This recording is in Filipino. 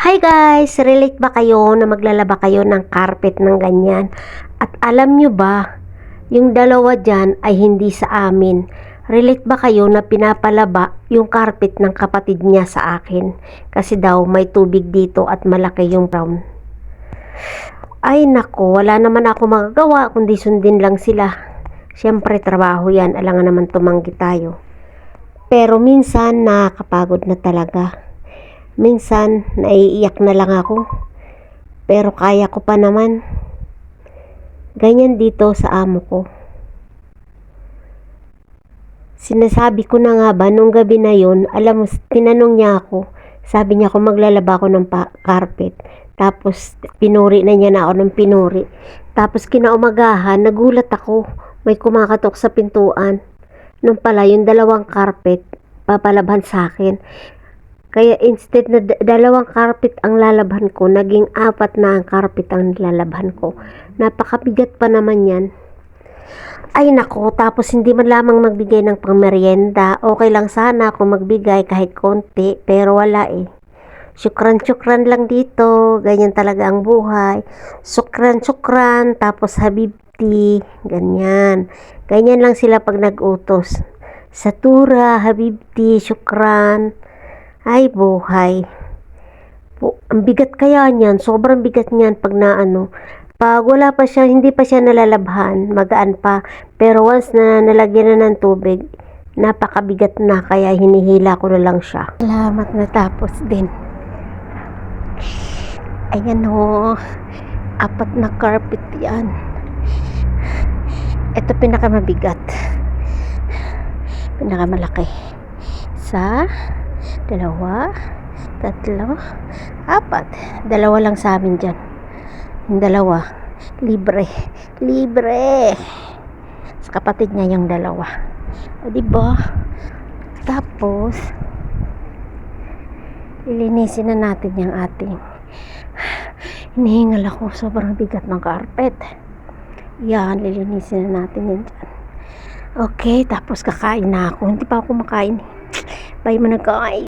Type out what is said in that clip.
Hi guys! Relate ba kayo na maglalaba kayo ng carpet ng ganyan? At alam nyo ba, yung dalawa dyan ay hindi sa amin. Relate ba kayo na pinapalaba yung carpet ng kapatid niya sa akin? Kasi daw may tubig dito at malaki yung brown. Ay nako, wala naman ako magagawa kundi sundin lang sila. Siyempre trabaho yan, alangan naman tumanggi tayo. Pero minsan nakakapagod na talaga. Minsan, naiiyak na lang ako. Pero kaya ko pa naman. Ganyan dito sa amo ko. Sinasabi ko na nga ba, nung gabi na yon, alam mo, tinanong niya ako. Sabi niya kung maglalaba ako ng carpet. Tapos, pinuri na niya na ako ng pinuri. Tapos, kinaumagahan, nagulat ako. May kumakatok sa pintuan. Nung pala, yung dalawang carpet, papalabhan sa akin. Kaya instead na dalawang carpet ang lalabhan ko, naging apat na ang carpet ang lalabhan ko. Napakabigat pa naman yan. Ay nako, tapos hindi man lamang magbigay ng pangmeryenda. Okay lang sana kung magbigay kahit konti, pero wala eh. Syukran-syukran lang dito, ganyan talaga ang buhay. Sukran-sukran, tapos habibti, ganyan. Ganyan lang sila pag nag-utos. Satura, habibti, syukran. Ay, buhay. Bu- ang bigat kaya niyan, sobrang bigat niyan pag naano. Pag wala pa siya, hindi pa siya nalalabhan, magaan pa. Pero once na nalagyan na ng tubig, napakabigat na, kaya hinihila ko na lang siya. Salamat natapos din. Ayan o, apat na carpet yan. Ito pinakamabigat. Pinakamalaki. Sa dalawa, tatlo, apat. Dalawa lang sa amin dyan. Yung dalawa, libre. Libre. Sa kapatid niya yung dalawa. O, diba? Tapos, lilinisin na natin yung ating hinihingal ako. Sobrang bigat ng carpet. Yan, lilinisin na natin yan dyan. Okay, tapos kakain na ako. Hindi pa ako makain. Bye mana guys.